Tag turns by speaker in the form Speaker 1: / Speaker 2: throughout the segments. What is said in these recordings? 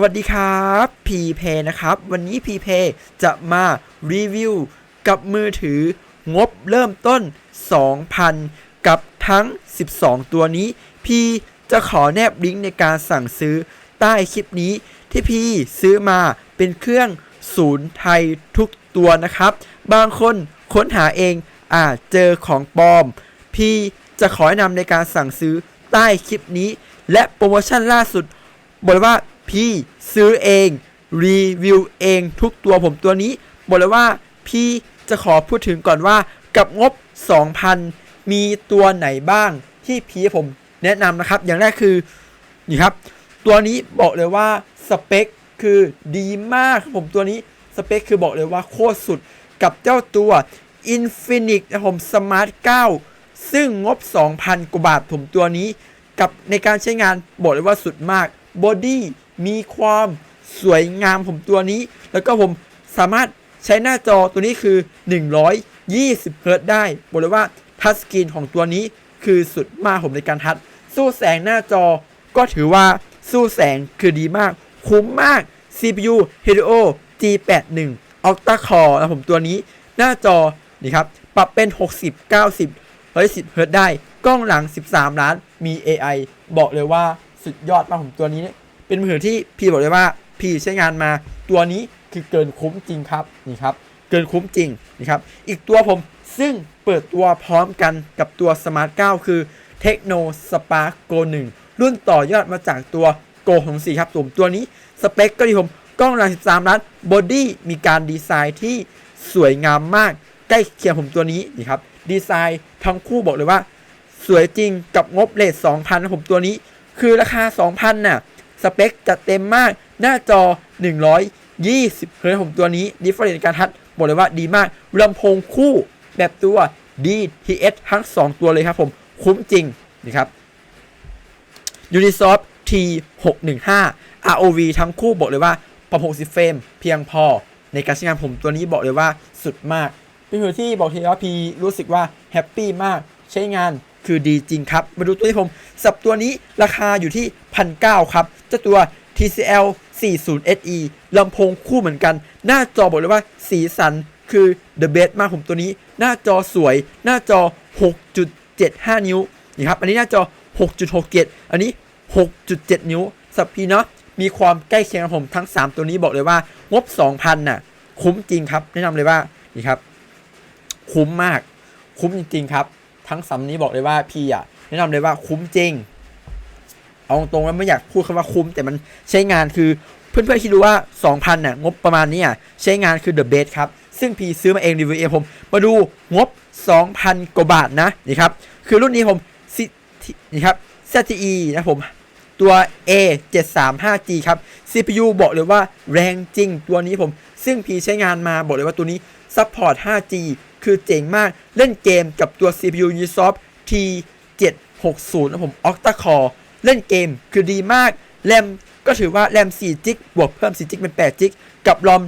Speaker 1: วัสดีครับพีเพนะครับ วันนี้พีเพจะมารีวิวกับมือถืองบเริ่มต้น 2,000 กับทั้ง 12 ตัวนี้ พีจะขอแนบลิงก์ในการสั่งซื้อใต้คลิปนี้ที่พีซื้อมาเป็นเครื่องศูนย์ไทยทุกตัวนะครับ บางคนค้นหาเองอาจเจอของปลอม พีจะขอแนะนำในการสั่งซื้อใต้คลิปนี้ และโปรโมชั่นล่าสุดบอกว่า พี่ซื้อเอง รีวิวเองทุกตัวผมตัวนี้บอกเลยว่าพี่จะขอพูดถึงก่อนว่ากับงบ 2,000 มีตัวไหนบ้างที่พี่ผมแนะนำนะครับ อย่างแรกคือนี่ครับ ตัวนี้บอกเลยว่าสเปคคือดีมากครับผมตัวนี้สเปคคือบอกเลยว่าโคตรสุดกับเจ้าตัว Infinix นะครับผม Smart 9ซึ่งงบ 2,000 กว่าบาทผมตัวนี้ กับในการใช้งานบอกเลยว่าสุดมากบอดี้ มีความสวยงามผมตัวนี้ แล้วก็ผมสามารถใช้หน้าจอตัวนี้คือ 120เฮิรตได้ บอกเลยว่าทัชสกรีนของตัวนี้คือสุดมากผมในการทัชสู้แสงหน้าจอก็ถือว่าสู้แสงคือดีมาก คุ้มมาก CPU Helio G81 Octa Core นะผมตัวนี้หน้าจอนี่ครับ ปรับเป็น 60 90 110เฮิรตได้ กล้องหลัง 13 ล้าน มี AI บอกเลยว่าสุดยอดมากผมตัวนี้เนี่ย เป็นมือถือที่พี่บอกเลยว่าพี่ใช้งานมาตัวนี้คือเกินคุ้มจริงครับนี่ครับ เกินคุ้มจริงนะครับ อีกตัวผมซึ่งเปิดตัวพร้อมกันกับตัว Smart 9คือ Techno Spark Go 1 รุ่นต่อยอดมาจากตัว Go ของ4ครับผมตัวนี้สเปคก็ดีผมกล้องหลัง13 ล้านบอดี้มีการดีไซน์ที่สวยงามมาก ใกล้เคียงผมตัวนี้นี่ครับ ดีไซน์ทั้งคู่บอกเลยว่า สวยจริงกับงบเลท2,000นผมตัวนี้ คือราคา 2,000 น่ะ สเปคจัดเต็มมาก หน้าจอ 120เฮิร์ตผมตัวนี้ดิฟเฟอเรนซ์การทัดบอกเลยว่าดีมากลำโพงคู่แบบตัว DTS ทั้ง 2 ตัวเลยครับผม คุ้มจริงนี่ครับ Unisoft T615 ROV ทั้งคู่บอกเลยว่าปรับ60เฟรมเพียงพอในการใช้งานผมตัวนี้บอกเลยว่าสุดมากเป็นมือที่บอกทีว่าพีรู้สึกว่าแฮปปี้มากใช้งาน คือดีจริงครับ มาดูตัวที่ผม สับตัวนี้ราคาอยู่ที่พันเครับเจ้าตัว TCL 40 SE ลำโพงคู่เหมือนกัน หน้าจอบอกเลยว่าสีสันคือ the best มากผมตัวนี้ หน้าจอสวย หน้าจอ 6.75 นิ้วนี่ครับ อันนี้หน้าจอ 6.67 อันนี้ 6.7 นิ้วสับพีเนาะมีความใกล้เคียงกับผมทั้ง 3 ตัวนี้บอกเลยว่างบ 2,000น่ะ คุ้มจริงครับ แนะนำเลยว่านี่ครับ คุ้มมาก คุ้มจริง ๆ ครับ ทั้งสำนี้บอกเลยว่าพี่อะแนะนำเลยว่าคุ้มจริง เอาตรงๆว่าไม่อยากพูดคำว่าคุ้ม แต่มันใช้งานคือเพื่อนๆที่รู้ว่า 2,000น่ะงบประมาณนี้อะใช้งานคือ the best ครับ ซึ่งพี่ซื้อมาเองรีวิวเองผม มาดูงบ 2,000 กว่าบาทนะนี่ครับ คือรุ่นนี้ผมซินี่ครับ ZTE นะผมตัว A 7 3 5 G ครับ CPU บอกเลยว่าแรงจริงตัวนี้ผม ซึ่งพีใช้งานมาบอกเลยว่าตัวนี้ซัพพอร์ต 5G คือเจ๋งมากเล่นเกมกับตัว CPU Ubisoft T760 นะผม Octa Core เล่นเกมคือดีมากแรมก็ถือว่าแรม4จิกบวกเพิ่ม4จิกเป็น8จิกกับรอม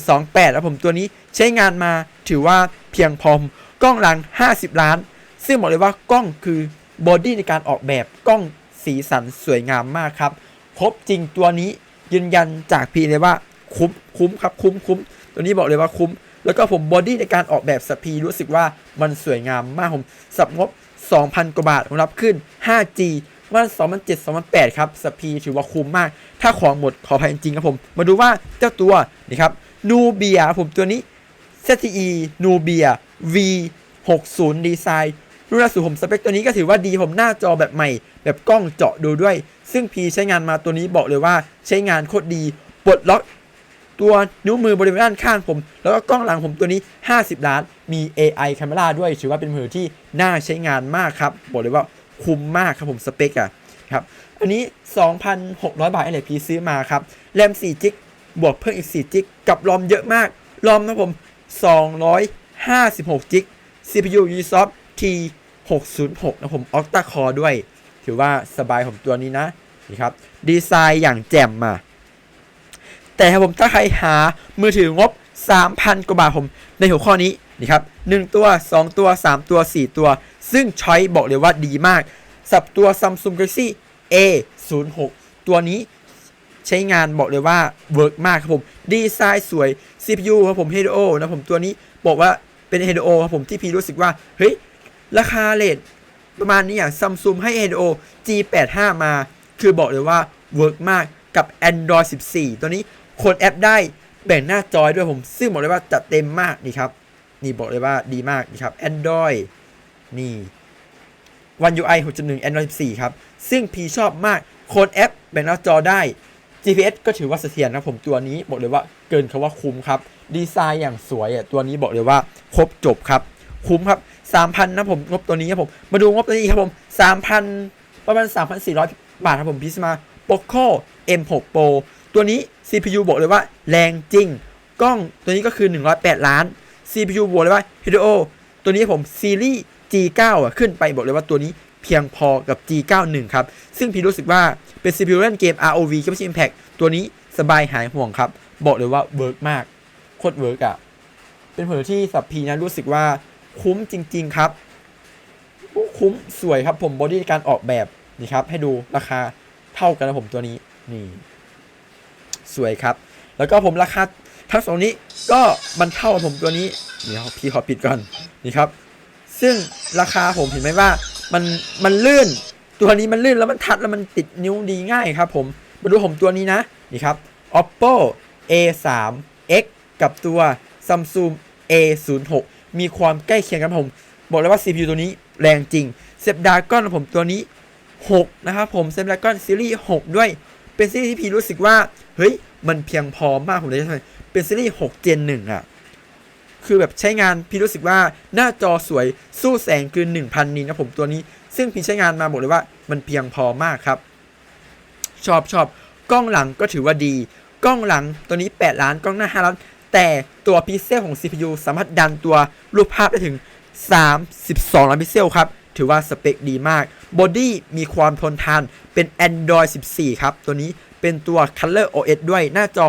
Speaker 1: 128นะผมตัวนี้ใช้งานมาถือว่าเพียงพอมกล้องหลัง 50 ล้าน ซึ่งบอกเลยว่ากล้องคือบอดี้ในการออกแบบกล้องสีสันสวยงามมากครับ ครบจริงตัวนี้ยืนยันจากพีเลยว่าคุ้มคุ้มครับคุ้มคุ้มตัวนี้บอกเลยว่าคุ้ม แล้วก็ผมบอดี้ในการออกแบบสปีรู้สึกว่ามันสวยงามมากผมสับงบ 2,000 กว่าบาทผมรับขึ้น 5G วัน2007 2008 ครับ สปีถือว่าคุ้มมาก ถ้าของหมดขออภัยจริงครับผม มาดูว่าเจ้าตัวนี่ครับนูเบียผมตัวนี้ ZTE นูเบีย V60 ดีไซน์รุ่นล่าสุดผมสเปคตัวนี้ก็ถือว่าดีผมหน้าจอแบบใหม่ แบบกล้องเจาะดูด้วย ซึ่งพีใช้งานมาตัวนี้บอกเลยว่าใช้งานโคตรดีปลดล็อก ตัวนิ้วมือบริเวณด้านข้างผม แล้วก็กล้องหลังผมตัวนี้ 50 ล้าน มี AI Camera ด้วย ถือว่าเป็นมือที่น่าใช้งานมากครับ บอกเลยว่าคุ้มมากครับผมสเปคอะครับ อันนี้ 2,600 บาทไอเลพีซื้อมาครับ แรม4จิกบวกเพิ่มอีก4จิกกับรอมเยอะมากรอมนะผม 256จิก CPU Ubisoft T606 นะผม Octa Core ด้วย ถือว่าสบายผมตัวนี้นะ นี่ครับ ดีไซน์อย่างแจ่มมา แต่ผมถ้าใครหามือถืองบ 3,000 กว่าบาทผม ในหัวข้อนี้นี่ครับ1ตัว 2 ตัว 3 ตัว 4 ตัว ซึ่งช้อยบอกเลยว่าดีมากสับตัว Samsung Galaxy A06 ตัวนี้ใช้งานบอกเลยว่าเวิร์กมากครับผม ดีไซน์สวย CPU ครับผม Helio นะผมตัวนี้บอกว่าเป็น Helio ครับผมที่พี่รู้สึกว่า เฮ้ย ราคาเลทประมาณนี้อย่างซัมซุงให้ Helio G85 มา คือบอกเลยว่าเวิร์กมากกับ Android 14 ตัวนี้ คนแอปได้แบ่งหน้าจอยด้วยผมซึ่งบอกเลยว่าจัดเต็มมากนี่ครับ นี่บอกเลยว่าดีมากนี่ครับ Android นี่ One UI 6.1 Android 14 ครับ ซึ่งพีชอบมากโค้ดแอปแบ่งหน้าจอได้ GPS ก็ถือว่าเสถียรนะผมตัวนี้บอกเลยว่าเกินคำว่าคุ้มครับ ดีไซน์อย่างสวยอะตัวนี้บอกเลยว่าครบจบครับ คุ้มครับ 3,000 นะผมงบตัวนี้ครับผม มาดูงบตัวนี้ครับผม 3,000 ประมาณ 3,400 บาทครับผมพิสมา Poco M6 Pro ตัวนี้ CPU บอกเลยว่าแรงจริง กล้องตัวนี้ก็คือ 108 ล้าน CPU บอกเลยว่า Helio ตัวนี้ผมซีรีส์ G9 อะขึ้นไปบอกเลยว่าตัวนี้เพียงพอกับ G91 ครับ ซึ่งพี่รู้สึกว่าเป็น CPU เล่นเกม ROV กับ Impact ตัวนี้สบายหายห่วงครับ บอกเลยว่าเวิร์กมาก โคตรเวิร์กอะ เป็นผลที่สับพีนะรู้สึกว่าคุ้มจริง ๆ ครับ คุ้มสวยครับผมบอดี้การออกแบบนี่ครับ ให้ดูราคาเท่ากันนะผมตัวนี้นี่ สวยครับ แล้วก็ผมราคาทั้งสองนี้ก็มันเท่าผมตัวนี้นี่ครับพี่ขอปิดก่อนนี่ครับ ซึ่งราคาผมเห็นไหมว่ามันมันลื่นตัวนี้มันลื่นแล้วมันทัดแล้วมันติดนิ้วดีง่ายครับ ผมมาดูผมตัวนี้นะนี่ครับ oppo a3 x กับตัว samsung a06 มีความใกล้เคียงกันผม บอกเลยว่า CPU ตัวนี้แรงจริงเซฟดากอนผมตัวนี้ 6 นะครับผมเซฟดากอนซีรีส์ 6 ด้วย เป็นซีรีส์ที่พี่รู้สึกว่า เฮ้ย มันเพียงพอมากผมเลยใช่เป็นซีรีส์6 Gen 1อะคือแบบใช้งานพี่รู้สึกว่าหน้าจอสวยสู้แสงเกิน1,000นินนะผมตัวนี้ ซึ่งพี่ใช้งานมาบอกเลยว่า มันเพียงพอมากครับ ชอบชอบกล้องหลังก็ถือว่าดี กล้องหลังตัวนี้ 8 ล้านกล้องหน้า 5 ล้าน แต่ตัวพิกเซลของ CPU สามารถดันตัวรูปภาพได้ถึง 32 ล้านพิกเซลครับ ถือว่าสเปคดีมากบอดี้มีความทนทานเป็น Android 14 ครับ ตัวนี้เป็นตัว Color OS ด้วยหน้าจอ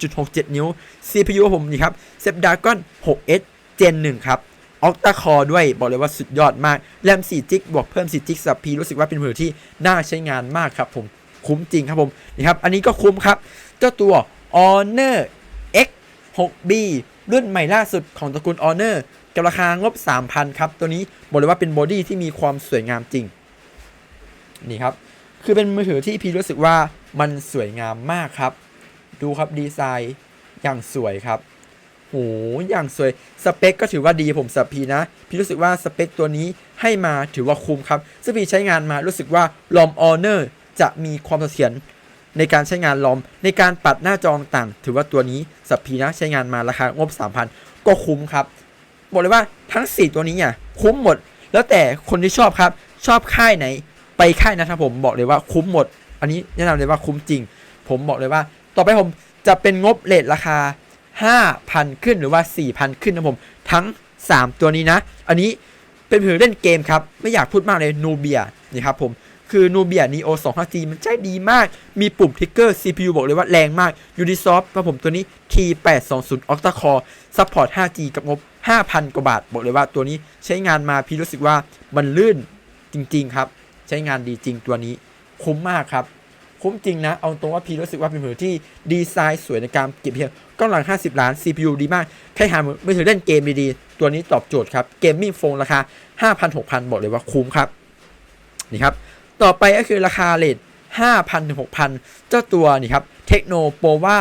Speaker 1: 6.67 นิ้ว CPU ผมนี่ครับ Snapdragon 6S Gen 1 ครับ Octa Core ด้วยบอกเลยว่าสุดยอดมากแรม4จิกบวกเพิ่ม4จิกสับพีรู้สึกว่าเป็นมือที่น่าใช้งานมากครับผมคุ้มจริงครับผมนี่ครับ อันนี้ก็คุ้มครับ เจ้าตัว Honor X 6B รุ่นใหม่ล่าสุดของตระกูล Honor กับราคางบ 3,000 ครับ ตัวนี้บอกเลยว่าเป็นบอดี้ที่มีความสวยงามจริง นี่ครับ คือเป็นมือถือที่พี่รู้สึกว่ามันสวยงามมากครับ ดูครับดีไซน์อย่างสวยครับโหอย่างสวย สเปคก็ถือว่าดีผมสับพีนะ พี่รู้สึกว่าสเปคตัวนี้ให้มาถือว่าคุ้มครับ ซึ่งพี่ใช้งานมารู้สึกว่าลอมออเนอร์จะมีความเสถียรในการใช้งานลอม ในการปัดหน้าจอต่าง ถือว่าตัวนี้สับพีนะใช้งานมาราคางบ 3,000 ก็คุ้มครับ บอกเลยว่าทั้ง 4 ตัวนี้อะคุ้มหมด แล้วแต่คนที่ชอบครับ ชอบค่ายไหน ไปค่ายนะครับผมบอกเลยว่าคุ้มหมด อันนี้แนะนำเลยว่าคุ้มจริง ผมบอกเลยว่า ต่อไปผมจะเป็นงบเลทราคา 5,000 ขึ้นหรือว่า 4,000 ขึ้นนะผม ทั้ง 3 ตัวนี้นะ อันนี้เป็นเพื่อเล่นเกมครับ ไม่อยากพูดมากเลยนูเบียนี่ครับผมคือนูเบีย Neo 2 5G มันใช้ดีมาก มีปุ่มทริกเกอร์ CPU บอกเลยว่าแรงมาก Ubisoft ครับผมตัวนี้ T820 Octa Core Support 5G กับงบ 5,000 กว่าบาท บอกเลยว่าตัวนี้ใช้งานมาพี่รู้สึกว่ามันลื่นจริง ๆ ครับ ใช้งานดีจริงตัวนี้ คุ้มมากครับคุ้มจริงนะ เอาตรงว่าพี่รู้สึกว่าเป็นมือถือที่ดีไซน์สวยในการเก็บเพียงกล้องหลัง 50 ล้าน CPU ดีมาก ใครหามือถือเล่นเกมดีๆ ตัวนี้ตอบโจทย์ครับเกมมิ่งโฟนราคา 5,000 6,000 บอกเลยว่าคุ้มครับ นี่ครับ ต่อไปก็คือราคาเลท5,000ถึง6,000 เจ้าตัวนี่ครับเทคโนโปว่า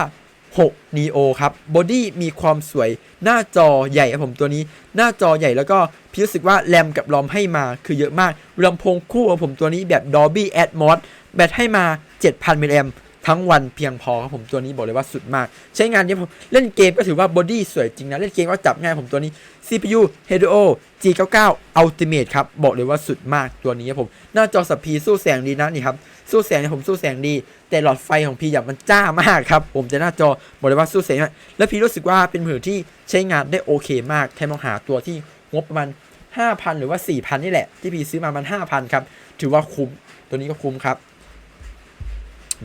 Speaker 1: 6 Neo ครับบอดี้มีความสวยหน้าจอใหญ่ครับผมตัวนี้ หน้าจอใหญ่แล้วก็พี่รู้สึกว่าแรมกับรอมให้มาคือเยอะมากลำโพงคู่ของผมตัวนี้แบบ Dolby Atmos แบตให้มา 7,000มิลลิแอม ทั้งวันเพียงพอครับผมตัวนี้บอกเลยว่าสุดมาก ใช้งานเนี้ยผมเล่นเกมก็ถือว่าบอดี้สวยจริงนะ เล่นเกมก็จับง่ายผมตัวนี้ CPU Helio G99 Ultimate ครับ บอกเลยว่าสุดมากตัวนี้ครับผม หน้าจอสับพีสู้แสงดีนะนี่ครับ สู้แสงเนี่ยผมสู้แสงดี แต่หลอดไฟของพีอย่างมันจ้ามากครับผมแต่หน้าจอบอกเลยว่าสู้แสงแล้วพีรู้สึกว่าเป็นมือที่ใช้งานได้โอเค มากแค่มองหาตัวที่งบประมาณ5,000 หรือว่า 4,000 นี่แหละ ที่พีซื้อมามัน 5,000 ครับ ถือว่าคุ้ม ตัวนี้ก็คุ้มครับ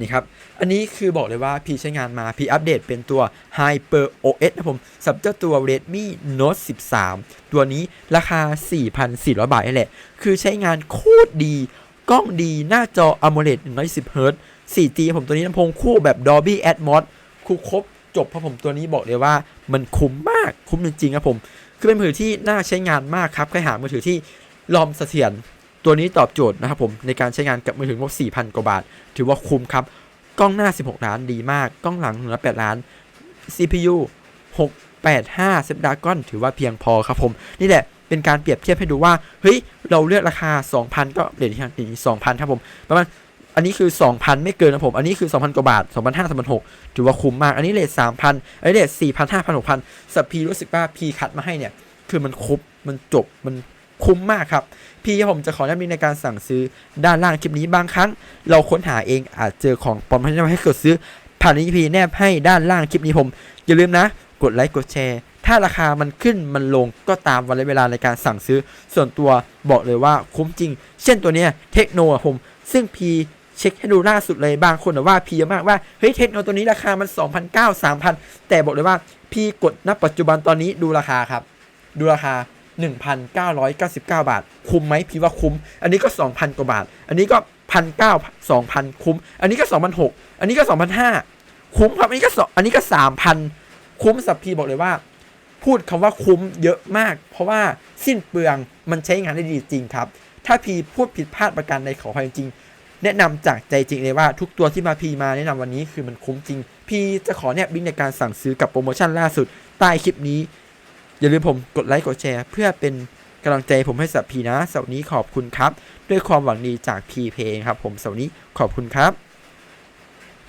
Speaker 1: นี่ครับ อันนี้คือบอกเลยว่าพี่ใช้งานมาพี่อัปเดตเป็นตัว Hyper OS นะผมสับเจ้าตัว Redmi Note 13 ตัวนี้ราคา 4,400 บาทนี่แหละ คือใช้งานโคตรดี กล้องดีหน้าจอ AMOLED 120 Hz 4G ผมตัวนี้ลำโพงคู่แบบ Dolby Atmos คู่ครบจบเพราะผมตัวนี้บอกเลยว่ามันคุ้มมากคุ้มจริงๆครับผม คือเป็นมือถือที่น่าใช้งานมากครับใครหามือถือที่ลอมเสถียร ตัวนี้ตอบโจทย์นะครับผมในการใช้งานกับมือถืองบ4,000 กว่าบาท ถือว่าคุ้มครับ กล้องหน้า 16 ล้านดีมาก กล้องหลัง108ล้าน CPU 685 Snapdragon ถือว่าเพียงพอครับผม นี่แหละเป็นการเปรียบเทียบให้ดูว่า เฮ้ย เราเลือกราคา 2,000 ก็เรทที่นี่2,000 ครับผม ประมาณ อันนี้คือ 2,000 ไม่เกินนะผม อันนี้คือ 2,000 กว่าบาท 2,500 2,600 ถือว่าคุ้มมาก อันนี้เรท3,000 อันนี้เรท4,000 5,000 6,000สับพีรู้สึกว่าพีคัดมาให้เนี่ย คือมันคุ้มมันจบ มัน คุ้มมากครับ พี่ผมจะขอแนะนำในการสั่งซื้อด้านล่างคลิปนี้บางครั้ง เราค้นหาเองอาจเจอของปลอมให้ให้กดซื้อ ผ่านลิงก์พีแนบให้ด้านล่างคลิปนี้ผม อย่าลืมนะ กดไลค์กดแชร์ ถ้าราคามันขึ้นมันลงก็ตามวันและเวลาในการสั่งซื้อ ส่วนตัวบอกเลยว่าคุ้มจริง เช่นตัวเนี้ยเทคโนะผม ซึ่งพีเช็คให้ดูล่าสุดเลยบางคนอะว่าพีเยอะมากว่าเฮ้ยเทคโนตัวนี้ราคามัน2,900 3,000 แต่บอกเลยว่าพี่กดณปัจจุบันตอนนี้ดูราคาครับ ดูราคา 1,999 บาท คุ้มไหมพี่ว่าคุ้ม อันนี้ก็ 2,000 กว่าบาท อันนี้ก็พันเก้าสองพันคุ้ม อันนี้ก็2,600อันนี้ก็2,500คุ้มครับ อันนี้ก็สองอันนี้ก็3,000คุ้มสับพีบอกเลยว่า พูดคำว่าคุ้มเยอะมาก เพราะว่าสิ้นเปลืองมันใช้งานได้ดีจริงครับ ถ้าพีพูดผิดพลาดประการใดขออภัยจริง แนะนำจากใจจริงเลยว่าทุกตัวที่มาพีมาแนะนำวันนี้คือมันคุ้มจริง พีจะขอแนบลิงก์ในการสั่งซื้อกับโปรโมชั่นล่าสุดใต้คลิปนี้ อย่าลืมผมกดไลค์กดแชร์ เพื่อเป็นกำลังใจผมให้สับพีนะเสาร์นี้ขอบคุณครับ ด้วยความหวังดีจากพีเพงครับ ผมเสาร์นี้ขอบคุณครับ